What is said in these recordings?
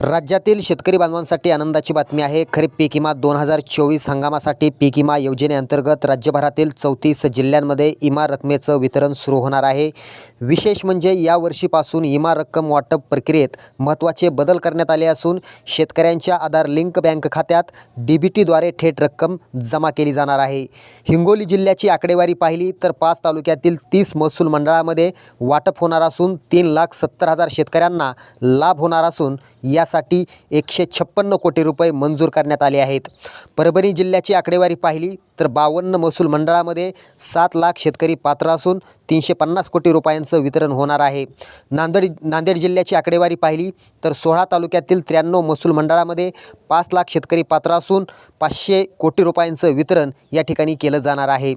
राज्यातील शेतकरी बांधवांसाठी आनंदाची बातमी आहे. खरीप पीक विमा दोन हजार चोवीस हंगामासाठी पीक विमा योजनेअंतर्गत राज्यभरातील चौतीस जिल्ह्यांमध्ये इमा रकमेचं वितरण सुरू होणार आहे. विशेष म्हणजे या वर्षीपासून रक्कम वाटप प्रक्रियेत महत्त्वाचे बदल करण्यात आले असून शेतकऱ्यांच्या आधार लिंक बँक खात्यात डी बी टीद्वारे थेट रक्कम जमा केली जाणार आहे. हिंगोली जिल्ह्याची आकडेवारी पाहिली तर पाच तालुक्यातील तीस महसूल मंडळामध्ये वाटप होणार असून तीन लाख सत्तर हजार शेतकऱ्यांना लाभ होणार असून या यासाठी एकशे छप्पन्न कोटी रुपये मंजूर करण्यात आले आहेत. परभणी जिल्ह्याची आकडेवारी पाहिली तर बावन्न महसूल मंडळामध्ये सात लाख शेतकरी पात्र असून तीनशे पन्नास कोटी रुपयांचं वितरण होणार आहे. नांदेड नांदेड जिल्ह्याची आकडेवारी पाहिली तर सोळा तालुक्यातील त्र्याण्णव महसूल मंडळामध्ये पाच लाख शेतकरी पात्र असून पाचशे कोटी रुपयांचं वितरण या ठिकाणी केलं जाणार आहे.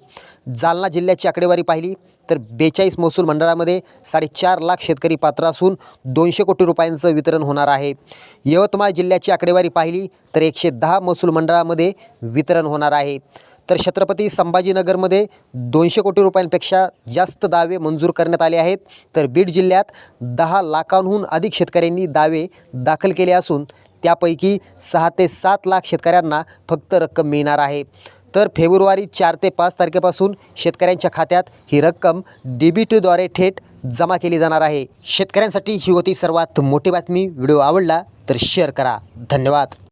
जालना जिल्ह्याची आकडेवारी पाहिली तर बेचाळीस महसूल मंडळामध्ये साडेचार लाख शेतकरी पात्र असून दोनशे कोटी रुपयांचं वितरण होणार आहे. यवतमाळ जिल्ह्याची आकडेवारी पाहिली तर एकशे दहा महसूल मंडळामध्ये वितरण होणार आहे. तर छत्रपती संभाजीनगरमध्ये दोनशे कोटी रुपयांपेक्षा जास्त दावे मंजूर करण्यात आले आहेत. तर बीड जिल्ह्यात दहा लाखांहून अधिक शेतकऱ्यांनी दावे दाखल केले असून त्यापैकी सहा ते सात लाख शेतकऱ्यांना फक्त रक्कम मिळणार आहे. तर फेब्रुवारी चार ते पाच तारखेपासून शेतकऱ्यांच्या खात्यात ही रक्कम डी बी टीद्वारे थेट जमा केली जाणार आहे. शेतकऱ्यांसाठी ही होती सर्वात मोठी बातमी. व्हिडिओ आवडला तर शेअर करा. धन्यवाद.